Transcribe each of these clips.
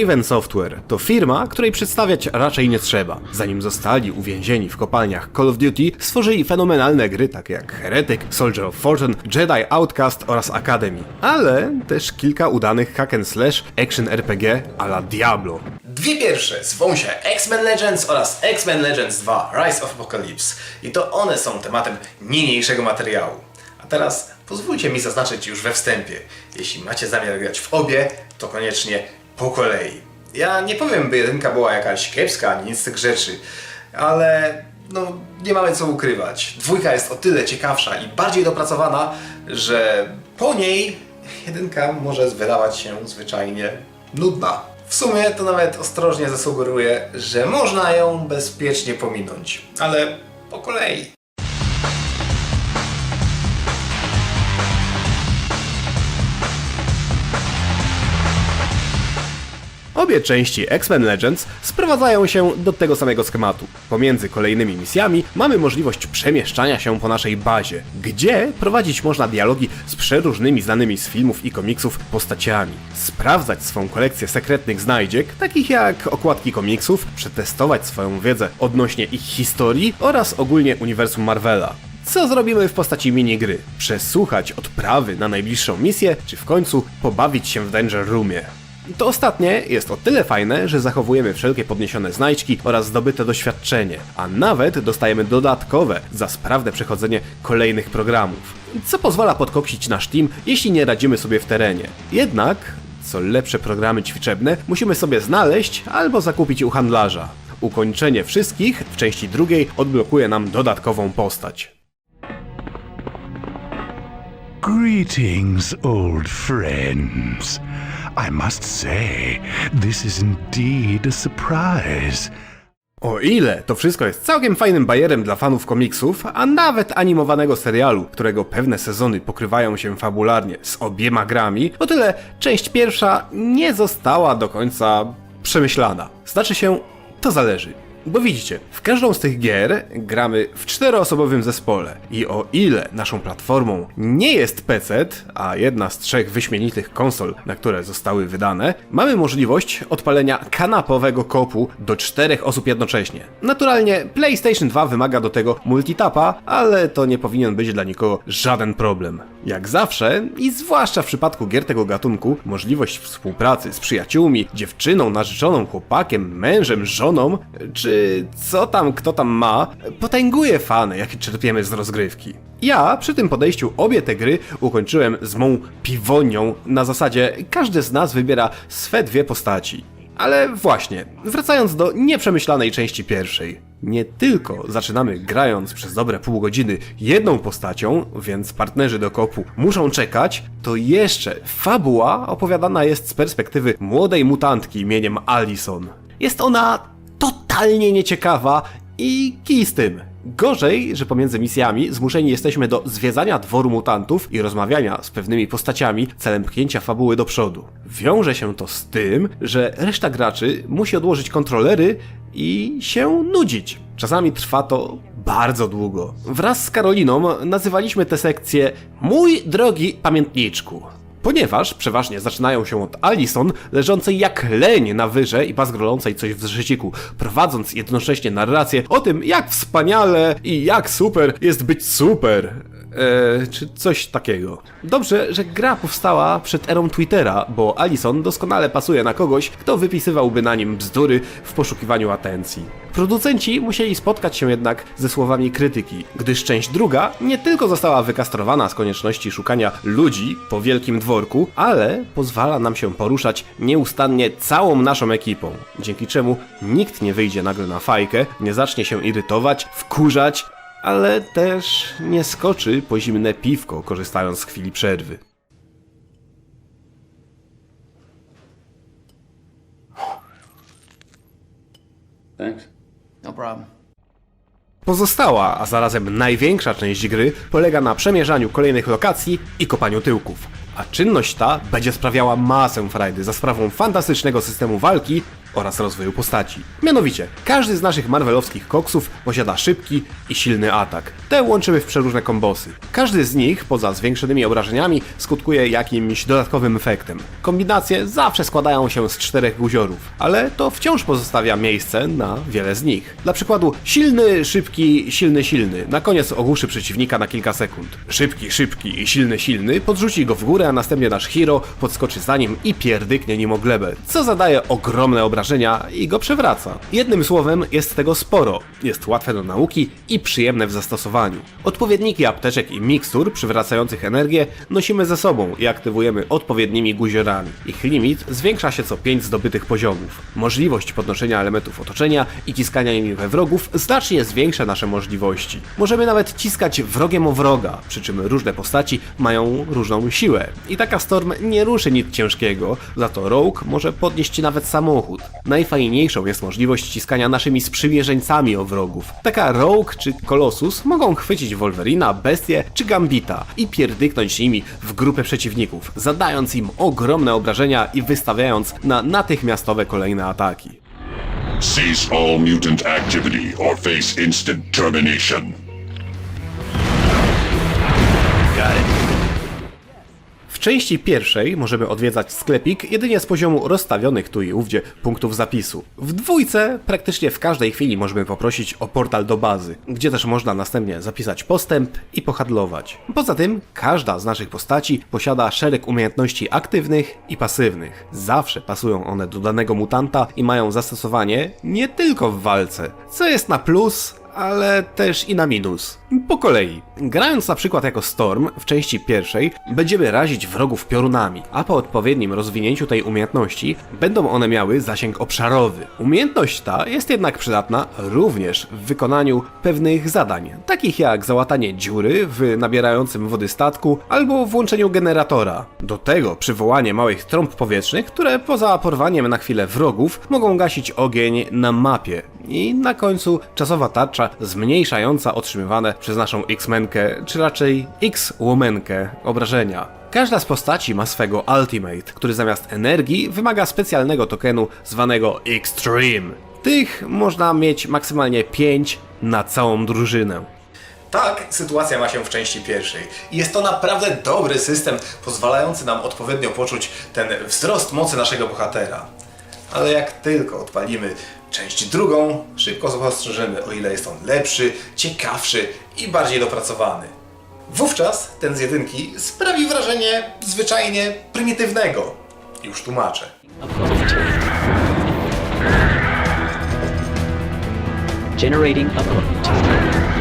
Raven Software to firma, której przedstawiać raczej nie trzeba. Zanim zostali uwięzieni w kopalniach Call of Duty, stworzyli fenomenalne gry takie jak Heretic, Soldier of Fortune, Jedi Outcast oraz Academy. Ale też kilka udanych hack and slash action RPG a la Diablo. Dwie pierwsze zwą się X-Men Legends oraz X-Men Legends 2 Rise of Apocalypse i to one są tematem niniejszego materiału. A teraz pozwólcie mi zaznaczyć już we wstępie, jeśli macie zamiar grać w obie, to koniecznie po kolei. Ja nie powiem, by jedynka była jakaś kiepska, ani nic z tych rzeczy, ale no nie mamy co ukrywać. Dwójka jest o tyle ciekawsza i bardziej dopracowana, że po niej jedynka może wydawać się zwyczajnie nudna. W sumie to nawet ostrożnie zasugeruję, że można ją bezpiecznie pominąć, ale po kolei. Obie części X-Men Legends sprowadzają się do tego samego schematu. Pomiędzy kolejnymi misjami mamy możliwość przemieszczania się po naszej bazie, gdzie prowadzić można dialogi z przeróżnymi znanymi z filmów i komiksów postaciami, sprawdzać swą kolekcję sekretnych znajdziek, takich jak okładki komiksów, przetestować swoją wiedzę odnośnie ich historii oraz ogólnie uniwersum Marvela. Co zrobimy w postaci minigry? Przesłuchać odprawy na najbliższą misję, czy w końcu pobawić się w Danger Roomie? To ostatnie jest o tyle fajne, że zachowujemy wszelkie podniesione znajdźki oraz zdobyte doświadczenie, a nawet dostajemy dodatkowe za sprawne przechodzenie kolejnych programów, co pozwala podkoksić nasz team, jeśli nie radzimy sobie w terenie. Jednak, co lepsze programy ćwiczebne musimy sobie znaleźć albo zakupić u handlarza. Ukończenie wszystkich w części drugiej odblokuje nam dodatkową postać. Greetings, old friends. I must say, this is indeed a surprise. O ile to wszystko jest całkiem fajnym bajerem dla fanów komiksów, a nawet animowanego serialu, którego pewne sezony pokrywają się fabularnie z obiema grami, o tyle część pierwsza nie została do końca przemyślana. Znaczy się, to zależy. Bo widzicie, w każdą z tych gier gramy w czteroosobowym zespole i o ile naszą platformą nie jest PC, a jedna z trzech wyśmienitych konsol, na które zostały wydane, mamy możliwość odpalenia kanapowego kopu do czterech osób jednocześnie. Naturalnie PlayStation 2 wymaga do tego multitapa, ale to nie powinien być dla nikogo żaden problem. Jak zawsze, i zwłaszcza w przypadku gier tego gatunku, możliwość współpracy z przyjaciółmi, dziewczyną, narzeczoną, chłopakiem, mężem, żoną, czy co tam kto tam ma, potęguje fany, jakie czerpiemy z rozgrywki. Ja przy tym podejściu obie te gry ukończyłem z mą piwonią na zasadzie każdy z nas wybiera swe dwie postaci. Ale właśnie, wracając do nieprzemyślanej części pierwszej. Nie tylko zaczynamy grając przez dobre pół godziny jedną postacią, więc partnerzy do kopu muszą czekać, to jeszcze fabuła opowiadana jest z perspektywy młodej mutantki imieniem Allison. Jest ona totalnie nieciekawa i kij z tym. Gorzej, że pomiędzy misjami zmuszeni jesteśmy do zwiedzania dworu mutantów i rozmawiania z pewnymi postaciami celem pchnięcia fabuły do przodu. Wiąże się to z tym, że reszta graczy musi odłożyć kontrolery i się nudzić. Czasami trwa to bardzo długo. Wraz z Karoliną nazywaliśmy tę sekcję Mój drogi pamiętniczku. Ponieważ przeważnie zaczynają się od Alison, leżącej jak leń na wyrze i bazgrolącej coś w zeszyciku, prowadząc jednocześnie narrację o tym, jak wspaniale i jak super jest być super. Eee, czy coś takiego. Dobrze, że gra powstała przed erą Twittera, bo Alison doskonale pasuje na kogoś, kto wypisywałby na nim bzdury w poszukiwaniu atencji. Producenci musieli spotkać się jednak ze słowami krytyki, gdyż część druga nie tylko została wykastrowana z konieczności szukania ludzi po wielkim dworku, ale pozwala nam się poruszać nieustannie całą naszą ekipą, dzięki czemu nikt nie wyjdzie nagle na fajkę, nie zacznie się irytować, wkurzać, ale też nie skoczy po zimne piwko, korzystając z chwili przerwy. Thanks. No problem. Pozostała, a zarazem największa część gry polega na przemierzaniu kolejnych lokacji i kopaniu tyłków. A czynność ta będzie sprawiała masę frajdy za sprawą fantastycznego systemu walki oraz rozwoju postaci. Mianowicie, każdy z naszych marvelowskich koksów posiada szybki i silny atak. Te łączymy w przeróżne kombosy. Każdy z nich, poza zwiększonymi obrażeniami, skutkuje jakimś dodatkowym efektem. Kombinacje zawsze składają się z czterech guziorów, ale to wciąż pozostawia miejsce na wiele z nich. Dla przykładu, silny, szybki, silny, silny. Na koniec ogłuszy przeciwnika na kilka sekund. Szybki, szybki i silny, silny podrzuci go w górę, a następnie nasz hero podskoczy za nim i pierdyknie nim o glebę, co zadaje ogromne obrażenia i go przewraca. Jednym słowem, jest tego sporo. Jest łatwe do nauki i przyjemne w zastosowaniu. Odpowiedniki apteczek i mikstur przywracających energię nosimy ze sobą i aktywujemy odpowiednimi guziorami. Ich limit zwiększa się co 5 zdobytych poziomów. Możliwość podnoszenia elementów otoczenia i ciskania nimi we wrogów znacznie zwiększa nasze możliwości. Możemy nawet ciskać wrogiem o wroga, przy czym różne postaci mają różną siłę. I taka Storm nie ruszy nic ciężkiego, za to Rogue może podnieść nawet samochód. Najfajniejszą jest możliwość ciskania naszymi sprzymierzeńcami o wrogów. Taka Rogue czy Colossus mogą chwycić Wolverina, Bestię czy Gambita i pierdyknąć nimi w grupę przeciwników, zadając im ogromne obrażenia i wystawiając na natychmiastowe kolejne ataki. Cease all mutant activity or face instant termination. W części pierwszej możemy odwiedzać sklepik jedynie z poziomu rozstawionych tu i ówdzie punktów zapisu. W dwójce praktycznie w każdej chwili możemy poprosić o portal do bazy, gdzie też można następnie zapisać postęp i pohandlować. Poza tym każda z naszych postaci posiada szereg umiejętności aktywnych i pasywnych. Zawsze pasują one do danego mutanta i mają zastosowanie nie tylko w walce, co jest na plus, ale też i na minus. Po kolei. Grając na przykład jako Storm w części pierwszej, będziemy razić wrogów piorunami, a po odpowiednim rozwinięciu tej umiejętności będą one miały zasięg obszarowy. Umiejętność ta jest jednak przydatna również w wykonaniu pewnych zadań, takich jak załatanie dziury w nabierającym wody statku albo włączeniu generatora. Do tego przywołanie małych trąb powietrznych, które poza porwaniem na chwilę wrogów mogą gasić ogień na mapie. I na końcu czasowa tarcza zmniejszająca otrzymywane przez naszą X-menkę, czy raczej X-womenkę obrażenia. Każda z postaci ma swego Ultimate, który zamiast energii wymaga specjalnego tokenu zwanego Extreme. Tych można mieć maksymalnie 5 na całą drużynę. Tak sytuacja ma się w części pierwszej. Jest to naprawdę dobry system, pozwalający nam odpowiednio poczuć ten wzrost mocy naszego bohatera. Ale jak tylko odpalimy część drugą, szybko spostrzeżymy, o ile jest on lepszy, ciekawszy i bardziej dopracowany. Wówczas ten z jedynki sprawi wrażenie zwyczajnie prymitywnego. Już tłumaczę. Generating upload.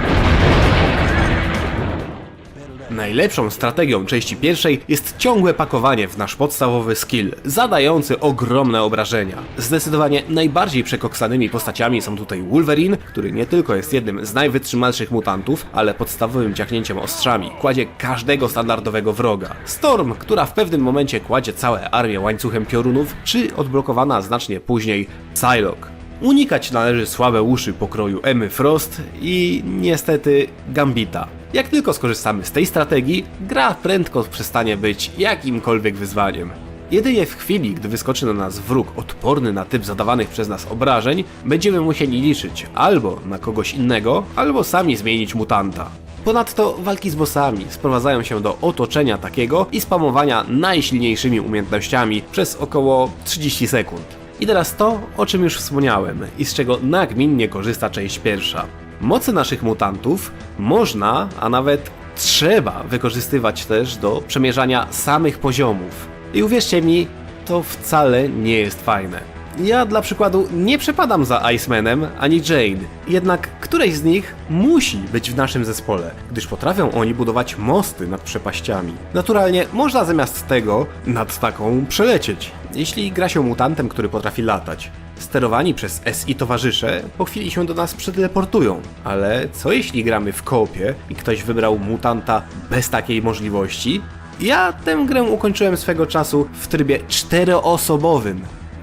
Najlepszą strategią części pierwszej jest ciągłe pakowanie w nasz podstawowy skill, zadający ogromne obrażenia. Zdecydowanie najbardziej przekoksanymi postaciami są tutaj Wolverine, który nie tylko jest jednym z najwytrzymalszych mutantów, ale podstawowym ciachnięciem ostrzami kładzie każdego standardowego wroga. Storm, która w pewnym momencie kładzie całe armię łańcuchem piorunów, czy odblokowana znacznie później Psylocke. Unikać należy słabe uszy pokroju Emmy Frost i niestety Gambita. Jak tylko skorzystamy z tej strategii, gra prędko przestanie być jakimkolwiek wyzwaniem. Jedynie w chwili, gdy wyskoczy na nas wróg odporny na typ zadawanych przez nas obrażeń, będziemy musieli liczyć albo na kogoś innego, albo sami zmienić mutanta. Ponadto walki z bossami sprowadzają się do otoczenia takiego i spamowania najsilniejszymi umiejętnościami przez około 30 sekund. I teraz to, o czym już wspomniałem i z czego nagminnie korzysta część pierwsza. Mocy naszych mutantów można, a nawet trzeba wykorzystywać też do przemierzania samych poziomów. I uwierzcie mi, to wcale nie jest fajne. Ja dla przykładu nie przepadam za Icemanem ani Jane, jednak któreś z nich musi być w naszym zespole, gdyż potrafią oni budować mosty nad przepaściami. Naturalnie można zamiast tego nad taką przelecieć, jeśli gra się mutantem, który potrafi latać. Sterowani przez SI towarzysze po chwili się do nas przeteleportują, ale co jeśli gramy w koopie i ktoś wybrał mutanta bez takiej możliwości? Ja tę grę ukończyłem swego czasu w trybie czteroosobowym.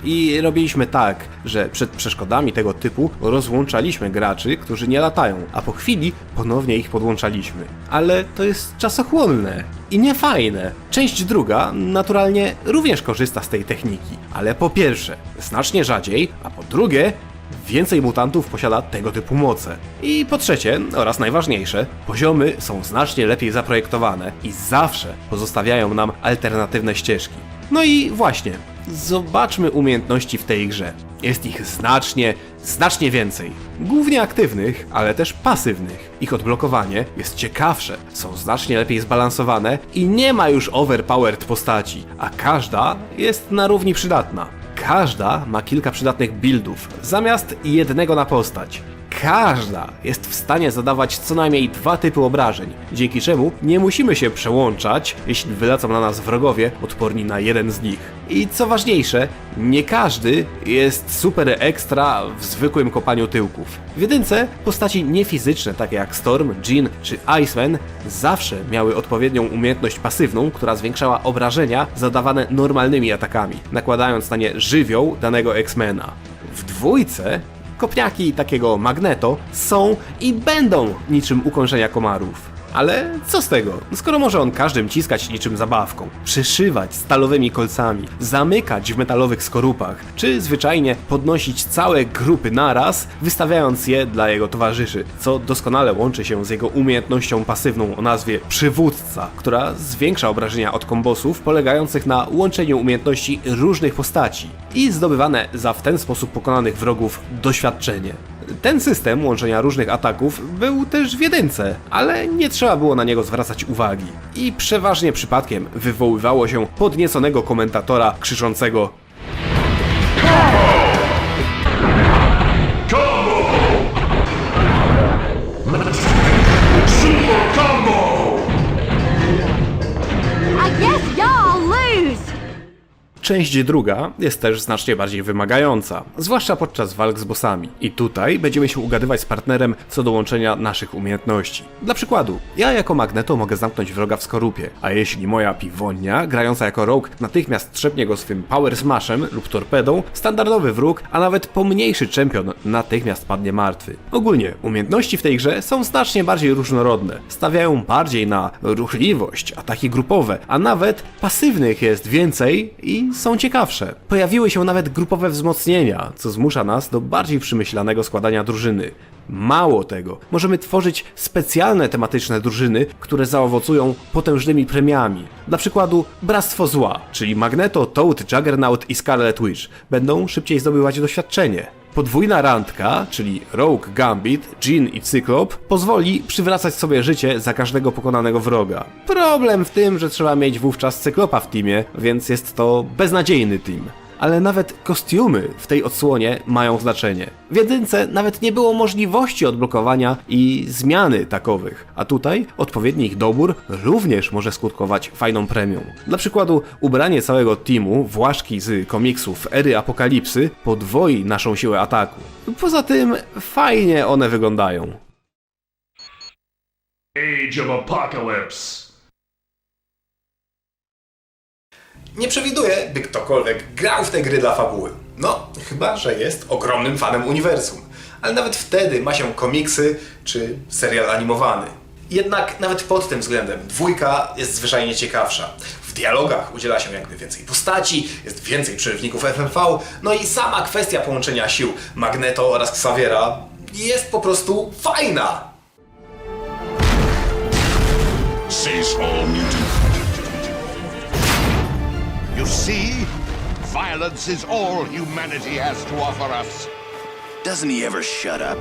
I robiliśmy tak, że przed przeszkodami tego typu rozłączaliśmy graczy, którzy nie latają, a po chwili ponownie ich podłączaliśmy. Ale to jest czasochłonne i niefajne. Część druga naturalnie również korzysta z tej techniki, ale po pierwsze znacznie rzadziej, a po drugie Więcej mutantów posiada tego typu moce. I po trzecie, oraz najważniejsze, poziomy są znacznie lepiej zaprojektowane i zawsze pozostawiają nam alternatywne ścieżki. No i właśnie, zobaczmy umiejętności w tej grze. Jest ich znacznie, znacznie więcej. Głównie aktywnych, ale też pasywnych. Ich odblokowanie jest ciekawsze, są znacznie lepiej zbalansowane i nie ma już overpowered postaci, a każda jest na równi przydatna. Każda ma kilka przydatnych buildów, zamiast jednego na postać. Każda jest w stanie zadawać co najmniej dwa typy obrażeń, dzięki czemu nie musimy się przełączać, jeśli wylecą na nas wrogowie odporni na jeden z nich. I co ważniejsze, nie każdy jest super ekstra w zwykłym kopaniu tyłków. W jedynce postaci niefizyczne, takie jak Storm, Jean czy Iceman, zawsze miały odpowiednią umiejętność pasywną, która zwiększała obrażenia zadawane normalnymi atakami, nakładając na nie żywioł danego X-Mena. W dwójce Kopniaki takiego Magneto są i będą niczym ukończenia komarów. Ale co z tego, skoro może on każdym ciskać niczym zabawką, przyszywać stalowymi kolcami, zamykać w metalowych skorupach, czy zwyczajnie podnosić całe grupy naraz, wystawiając je dla jego towarzyszy, co doskonale łączy się z jego umiejętnością pasywną o nazwie Przywódca, która zwiększa obrażenia od kombosów polegających na łączeniu umiejętności różnych postaci i zdobywane za w ten sposób pokonanych wrogów doświadczenie. Ten system łączenia różnych ataków był też w jedynce, ale nie trzeba było na niego zwracać uwagi. I przeważnie przypadkiem wywoływało się podnieconego komentatora krzyczącego Część druga jest też znacznie bardziej wymagająca, zwłaszcza podczas walk z bossami. I tutaj będziemy się ugadywać z partnerem co do łączenia naszych umiejętności. Dla przykładu, ja jako Magneto mogę zamknąć wroga w skorupie, a jeśli moja piwonia, grająca jako rogue, natychmiast trzepnie go swym power smashem lub torpedą, standardowy wróg, a nawet pomniejszy czempion natychmiast padnie martwy. Ogólnie, umiejętności w tej grze są znacznie bardziej różnorodne. Stawiają bardziej na ruchliwość, ataki grupowe, a nawet pasywnych jest więcej i są ciekawsze. Pojawiły się nawet grupowe wzmocnienia, co zmusza nas do bardziej przemyślanego składania drużyny. Mało tego, możemy tworzyć specjalne tematyczne drużyny, które zaowocują potężnymi premiami. Dla przykładu Bractwo Zła, czyli Magneto, Toad, Juggernaut i Scarlet Witch będą szybciej zdobywać doświadczenie. Podwójna randka, czyli Rogue, Gambit, Jean i Cyklop, pozwoli przywracać sobie życie za każdego pokonanego wroga. Problem w tym, że trzeba mieć wówczas Cyklopa w teamie, więc jest to beznadziejny team. Ale nawet kostiumy w tej odsłonie mają znaczenie. W jedynce nawet nie było możliwości odblokowania i zmiany takowych, a tutaj odpowiedni ich dobór również może skutkować fajną premią. Dla przykładu, ubranie całego teamu Właszki z komiksów Ery Apokalipsy podwoi naszą siłę ataku. Poza tym, fajnie one wyglądają. Age of Apocalypse. Nie przewiduję, by ktokolwiek grał w te gry dla fabuły. No, chyba, że jest ogromnym fanem uniwersum. Ale nawet wtedy ma się komiksy czy serial animowany. Jednak nawet pod tym względem dwójka jest zwyczajnie ciekawsza. W dialogach udziela się jakby więcej postaci, jest więcej przerywników FMV, no i sama kwestia połączenia sił Magneto oraz Xaviera jest po prostu fajna. Cease all. See? Violence is all humanity has to offer us. Doesn't he ever shut up?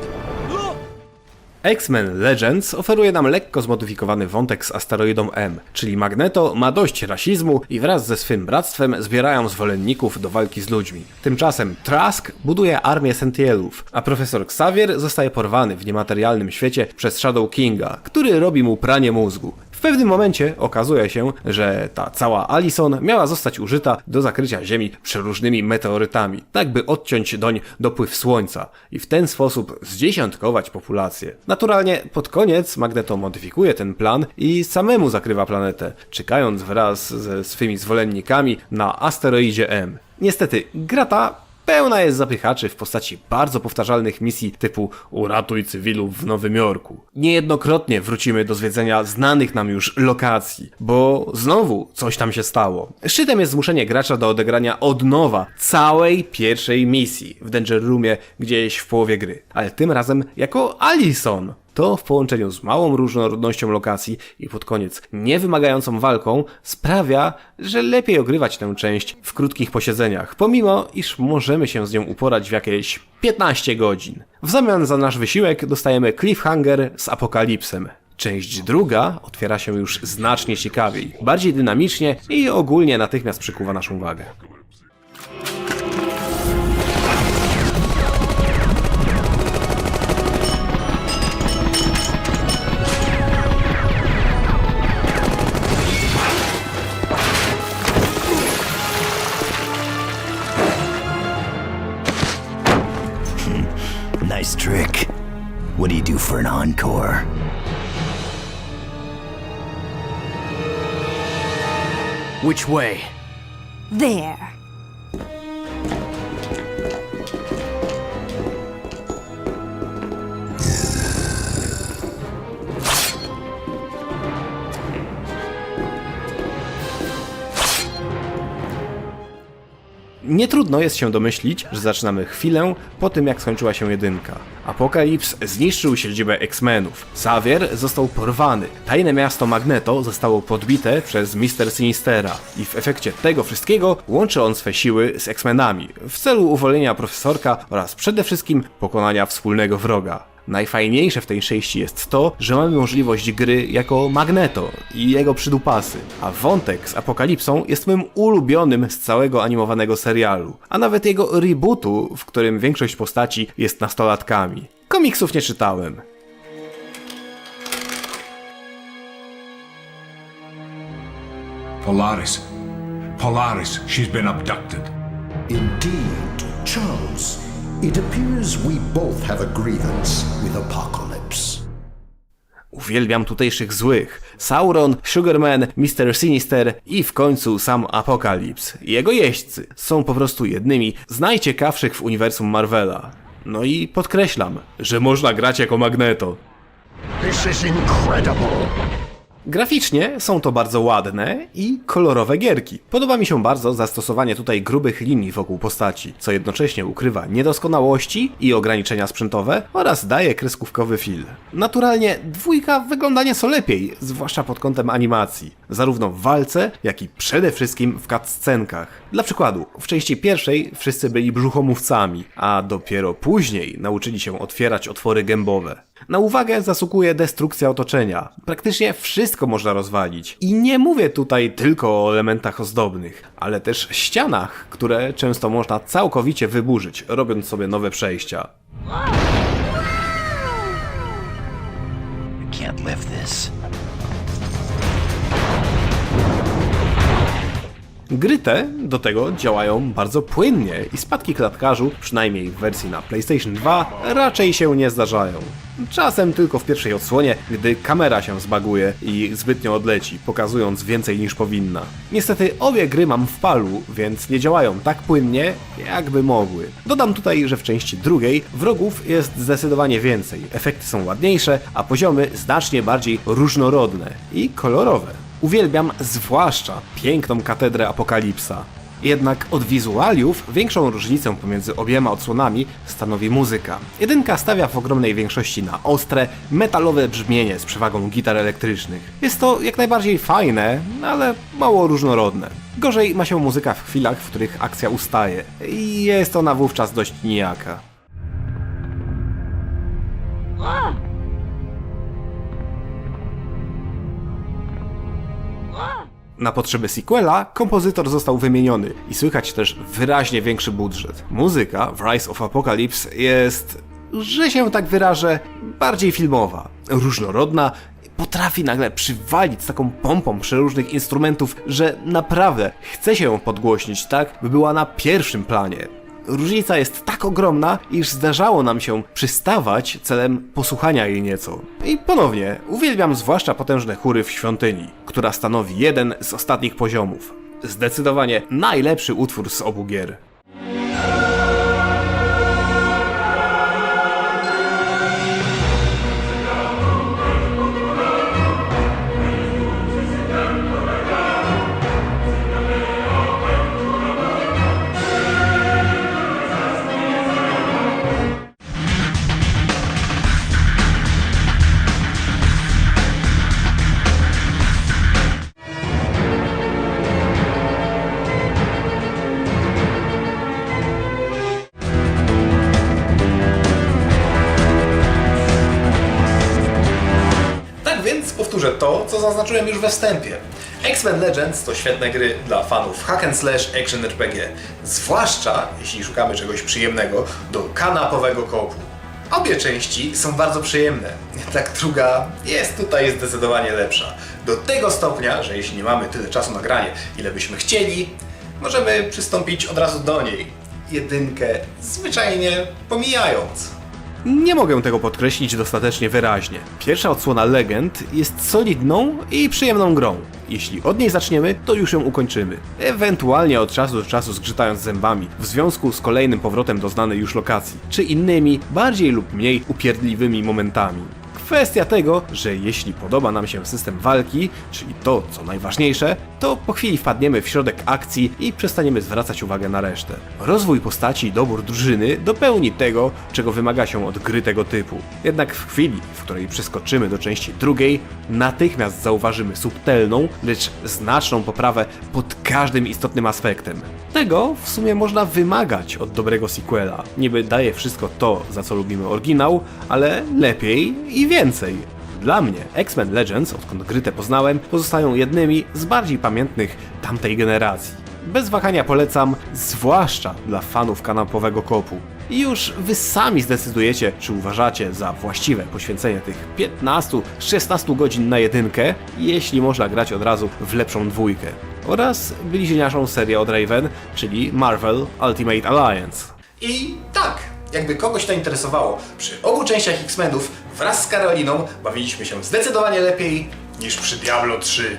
X-Men Legends oferuje nam lekko zmodyfikowany wątek z asteroidą M, czyli Magneto ma dość rasizmu i wraz ze swym bractwem zbierają zwolenników do walki z ludźmi. Tymczasem Trask buduje armię Sentielów, a profesor Xavier zostaje porwany w niematerialnym świecie przez Shadow Kinga, który robi mu pranie mózgu. W pewnym momencie okazuje się, że ta cała Allison miała zostać użyta do zakrycia Ziemi przeróżnymi meteorytami, tak by odciąć doń dopływ Słońca i w ten sposób zdziesiątkować populację. Naturalnie pod koniec Magneto modyfikuje ten plan i samemu zakrywa planetę, czekając wraz ze swymi zwolennikami na asteroidzie M. Niestety, gra ta pełna jest zapychaczy w postaci bardzo powtarzalnych misji typu uratuj cywilów w Nowym Jorku. Niejednokrotnie wrócimy do zwiedzenia znanych nam już lokacji, bo znowu coś tam się stało. Szczytem jest zmuszenie gracza do odegrania od nowa całej pierwszej misji w Danger Roomie gdzieś w połowie gry, ale tym razem jako Allison. To w połączeniu z małą różnorodnością lokacji i pod koniec niewymagającą walką sprawia, że lepiej ogrywać tę część w krótkich posiedzeniach, pomimo iż możemy się z nią uporać w jakieś 15 godzin. W zamian za nasz wysiłek dostajemy cliffhanger z apokalipsem. Część druga otwiera się już znacznie ciekawiej, bardziej dynamicznie i ogólnie natychmiast przykuwa naszą uwagę. What do you do for an encore? Which way? There. Nie trudno jest się domyślić, że zaczynamy chwilę po tym, jak skończyła się jedynka. Apokalips zniszczył siedzibę X-Menów, Xavier został porwany, tajne miasto Magneto zostało podbite przez Mister Sinistera i w efekcie tego wszystkiego łączy on swe siły z X-Menami w celu uwolnienia profesorka oraz przede wszystkim pokonania wspólnego wroga. Najfajniejsze w tej części jest to, że mamy możliwość gry jako Magneto i jego przydupasy, a wątek z Apokalipsą jest moim ulubionym z całego animowanego serialu, a nawet jego rebootu, w którym większość postaci jest nastolatkami. Komiksów nie czytałem. Polaris. Polaris, she's been abducted. Indeed, Charles. It appears we both have a grievance with Apocalypse. Uwielbiam tutejszych złych. Sauron, Sugarman, Mr. Sinister i w końcu sam Apokalips. Jego jeźdźcy są po prostu jednymi z najciekawszych w uniwersum Marvela. No i podkreślam, że można grać jako Magneto. This is incredible. Graficznie są to bardzo ładne i kolorowe gierki. Podoba mi się bardzo zastosowanie tutaj grubych linii wokół postaci, co jednocześnie ukrywa niedoskonałości i ograniczenia sprzętowe oraz daje kreskówkowy feel. Naturalnie dwójka wygląda nieco lepiej, zwłaszcza pod kątem animacji, zarówno w walce, jak i przede wszystkim w cutscenkach. Dla przykładu, w części pierwszej wszyscy byli brzuchomówcami, a dopiero później nauczyli się otwierać otwory gębowe. Na uwagę zasługuje destrukcja otoczenia. Praktycznie wszystko można rozwalić. I nie mówię tutaj tylko o elementach ozdobnych, ale też ścianach, które często można całkowicie wyburzyć, robiąc sobie nowe przejścia. I can't lift this. Gry te do tego działają bardzo płynnie i spadki klatkarzu, przynajmniej w wersji na PlayStation 2, raczej się nie zdarzają. Czasem tylko w pierwszej odsłonie, gdy kamera się zbaguje i zbytnio odleci, pokazując więcej niż powinna. Niestety obie gry mam w palu, więc nie działają tak płynnie, jakby mogły. Dodam tutaj, że w części drugiej wrogów jest zdecydowanie więcej, efekty są ładniejsze, a poziomy znacznie bardziej różnorodne i kolorowe. Uwielbiam zwłaszcza piękną katedrę Apokalipsa. Jednak od wizualiów większą różnicę pomiędzy obiema odsłonami stanowi muzyka. Jedynka stawia w ogromnej większości na ostre, metalowe brzmienie z przewagą gitar elektrycznych. Jest to jak najbardziej fajne, ale mało różnorodne. Gorzej ma się muzyka w chwilach, w których akcja ustaje i jest ona wówczas dość nijaka. Na potrzeby sequela kompozytor został wymieniony i słychać też wyraźnie większy budżet. Muzyka w Rise of Apocalypse jest, że się tak wyrażę, bardziej filmowa, różnorodna, potrafi nagle przywalić z taką pompą przeróżnych instrumentów, że naprawdę chce się ją podgłośnić tak, by była na pierwszym planie. Różnica jest tak ogromna, iż zdarzało nam się przystawać celem posłuchania jej nieco. I ponownie, uwielbiam zwłaszcza potężne chóry w świątyni, która stanowi jeden z ostatnich poziomów. Zdecydowanie najlepszy utwór z obu gier. Zaznaczyłem już we wstępie. X-Men Legends to świetne gry dla fanów hack and slash action RPG, zwłaszcza jeśli szukamy czegoś przyjemnego do kanapowego kopu. Obie części są bardzo przyjemne, jednak druga jest tutaj zdecydowanie lepsza. Do tego stopnia, że jeśli nie mamy tyle czasu na granie, ile byśmy chcieli, możemy przystąpić od razu do niej. Jedynkę zwyczajnie pomijając. Nie mogę tego podkreślić dostatecznie wyraźnie. Pierwsza odsłona Legend jest solidną i przyjemną grą. Jeśli od niej zaczniemy, to już ją ukończymy. Ewentualnie od czasu do czasu zgrzytając zębami w związku z kolejnym powrotem do znanej już lokacji, czy innymi, bardziej lub mniej upierdliwymi momentami. Kwestia tego, że jeśli podoba nam się system walki, czyli to co najważniejsze, to po chwili wpadniemy w środek akcji i przestaniemy zwracać uwagę na resztę. Rozwój postaci i dobór drużyny dopełni tego, czego wymaga się od gry tego typu. Jednak w chwili, w której przeskoczymy do części drugiej, natychmiast zauważymy subtelną, lecz znaczną poprawę pod każdym istotnym aspektem. Tego w sumie można wymagać od dobrego sequela. Niby daje wszystko to, za co lubimy oryginał, ale lepiej i więcej. Dla mnie X-Men Legends, odkąd gry te poznałem, pozostają jednymi z bardziej pamiętnych tamtej generacji. Bez wahania polecam, zwłaszcza dla fanów kanapowego kopu. I już wy sami zdecydujecie, czy uważacie za właściwe poświęcenie tych 15-16 godzin na jedynkę, jeśli można grać od razu w lepszą dwójkę. Oraz bliźniaczą serię od Raven, czyli Marvel Ultimate Alliance. I tak, jakby kogoś to interesowało, przy obu częściach X-Menów wraz z Karoliną bawiliśmy się zdecydowanie lepiej niż przy Diablo 3.